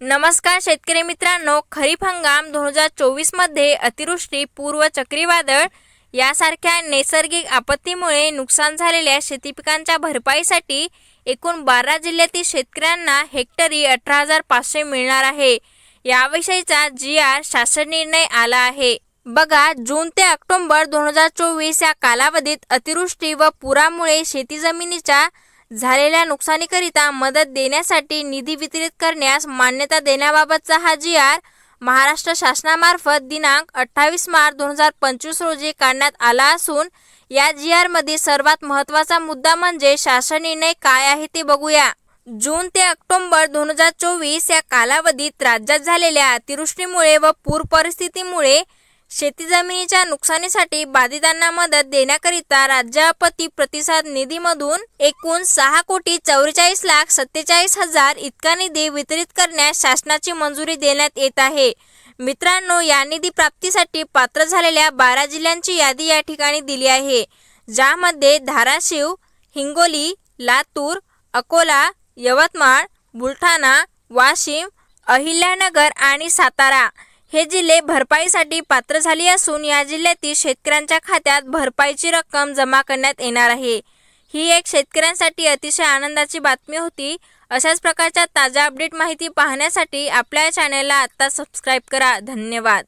नमस्कार शेतकरी मित्रांनो. खरीप हंगाम दोन हजार चोवीसमध्ये अतिवृष्टी पूर्व चक्रीवादळ यासारख्या नैसर्गिक आपत्तीमुळे नुकसान झालेल्या शेती पिकांच्या भरपाईसाठी एकूण बारा जिल्ह्यातील शेतकऱ्यांना हेक्टरी अठरा हजार पाचशे मिळणार आहे. याविषयीचा जी आर शासन निर्णय आला आहे. बघा जून ते ऑक्टोंबर दोन हजार चोवीस या कालावधीत अतिवृष्टी व पुरामुळे शेती जमिनीच्या झालेल्या नुकसानीकरिता मदत देण्यासाठी निधी वितरित करण्यास मान्यता देण्याबाबतचा हा जी आर महाराष्ट्र शासनामार्फत दिनांक अठ्ठावीस मार्च दोन हजार पंचवीस रोजी काढण्यात आला असून या जी आरमध्ये सर्वात महत्त्वाचा मुद्दा म्हणजे शासन निर्णय काय आहे ते बघूया. जून ते ऑक्टोबर दोन हजार चोवीस या कालावधीत राज्यात झालेल्या अतिवृष्टीमुळे व पूर परिस्थितीमुळे शेती जमिनीच्या नुकसानीसाठी बाधितांना मदत देण्याकरिता राज्य आपत्ती प्रतिसाद निधीमधून एकूण सहा कोटी चौवेचाळीस लाख सत्तेचाळीस हजार इतका निधी वितरित करण्यास शासनाची मंजुरी देण्यात येत आहे. मित्रांनो या निधी प्राप्तीसाठी पात्र झालेल्या बारा जिल्ह्यांची यादी या ठिकाणी दिली आहे ज्यामध्ये धाराशिव हिंगोली लातूर अकोला यवतमाळ बुलढाणा वाशिम अहिल्यानगर आणि सातारा. हे जिल्हे भरपाईसाठी पात्र झाली असून या जिल्ह्यातील शेतकऱ्यांच्या खात्यात भरपाईची रक्कम जमा करण्यात येणार आहे. ही एक शेतकऱ्यांसाठी अतिशय आनंदाची बातमी होती. अशाच प्रकारच्या ताज्या अपडेट माहिती पाहण्यासाठी आपल्या चॅनलला आत्ता सबस्क्राईब करा. धन्यवाद.